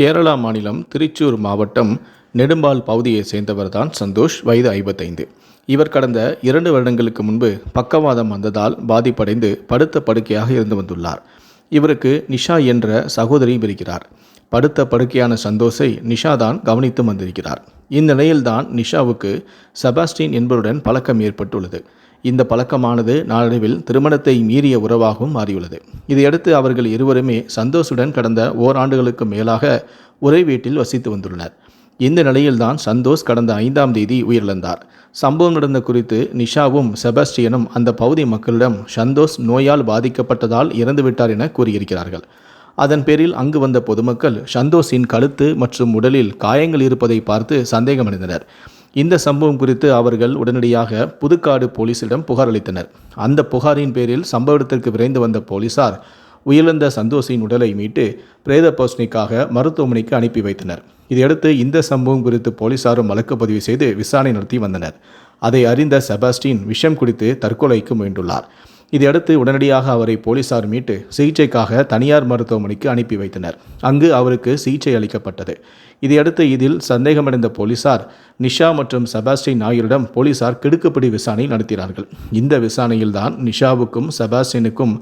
கேரளா மாநிலம் திருச்சூர் மாவட்டம் நெடும்பால் பகுதியைச் சேர்ந்தவர்தான் சந்தோஷ் வயது ஐம்பத்தைந்து. இவர் கடந்த இரண்டு வருடங்களுக்கு முன்பு பக்கவாதம் வந்ததால் பாதிப்படைந்து படுத்த படுக்கையாக இருந்து வந்துள்ளார். இவருக்கு நிஷா என்ற சகோதரியும் இருக்கிறார். படுத்த படுக்கையான சந்தோஷை நிஷா தான் கவனித்து வந்திருக்கிறார். இந்நிலையில்தான் நிஷாவுக்கு செபாஸ்டின் என்பவருடன் பழக்கம் ஏற்பட்டுள்ளது. இந்த பழக்கமானது நாளடைவில் திருமணத்தை மீறிய உறவாகவும் மாறியுள்ளது. இதையடுத்து அவர்கள் இருவருமே சந்தோஷுடன் கடந்த ஓராண்டுகளுக்கு மேலாக ஒரே வீட்டில் வசித்து வந்துள்ளனர். இந்த நிலையில்தான் சந்தோஷ் கடந்த ஐந்தாம் தேதி உயிரிழந்தார். சம்பவம் நடந்த குறித்து நிஷாவும் செபாஸ்டியனும் அந்த பகுதி மக்களிடம் சந்தோஷ் நோயால் பாதிக்கப்பட்டதால் இறந்துவிட்டார் என கூறியிருக்கிறார்கள். அதன் பேரில் அங்கு வந்த பொதுமக்கள் சந்தோஷின் கழுத்து மற்றும் உடலில் காயங்கள் இருப்பதை பார்த்து சந்தேகமடைந்தனர். இந்த சம்பவம் குறித்து அவர்கள் உடனடியாக புதுக்காடு போலீசிடம் புகார் அளித்தனர். அந்த புகாரின் பேரில் சம்பவ இடத்திற்கு விரைந்து வந்த போலீசார் உயிரிழந்த சந்தோஷின் உடலை மீட்டு பிரேத பரிசோதனைக்காக மருத்துவமனைக்கு அனுப்பி வைத்தனர். இதையடுத்து இந்த சம்பவம் குறித்து போலீசாரும் வழக்கு பதிவு செய்து விசாரணை நடத்தி வந்தனர். அதை அறிந்த செபாஸ்டின் விஷம் குடித்து தற்கொலைக்கு முயன்றுள்ளார். இதையடுத்து உடனடியாக அவரை போலீசார் மீட்டு சிகிச்சைக்காக தனியார் மருத்துவமனைக்கு அனுப்பி வைத்தனர். அங்கு அவருக்கு சிகிச்சை அளிக்கப்பட்டது. இதையடுத்து இதில் சந்தேகமடைந்த போலீசார் நிஷா மற்றும் செபாஸ்டின் ஆகியோரிடம் போலீசார் கிடுக்குப்பிடி விசாரணை நடத்தினார்கள். இந்த விசாரணையில்தான் நிஷாவுக்கும் செபாஸ்டினுக்கும்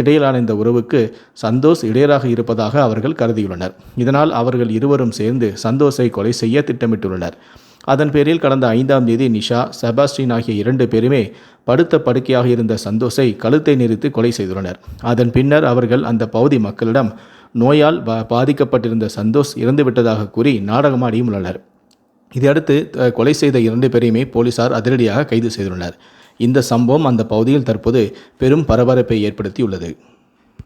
இடையிலான இந்த உறவுக்கு சந்தோஷ் இடையராக இருப்பதாக அவர்கள் கருதியுள்ளனர். இதனால் அவர்கள் இருவரும் சேர்ந்து சந்தோஷை கொலை செய்ய திட்டமிட்டுள்ளனர். அதன் பேரில் கடந்த ஐந்தாம் தேதி நிஷா செபாஸ்டின் ஆகிய இரண்டு பேருமே படுத்த படுக்கையாக இருந்த சந்தோஷை கழுத்தை நெரித்து கொலை செய்துள்ளனர். அதன் பின்னர் அவர்கள் அந்த பகுதி மக்களிடம் நோயால் பா பாதிக்கப்பட்டிருந்த சந்தோஷ் இறந்துவிட்டதாக கூறி நாடகமாடியும் உள்ளனர். இதையடுத்து கொலை செய்த இரண்டு பேரையுமே போலீசார் அதிரடியாக கைது செய்துள்ளனர். இந்த சம்பவம் அந்த பகுதியில் தற்போது பெரும் பரபரப்பை ஏற்படுத்தியுள்ளது.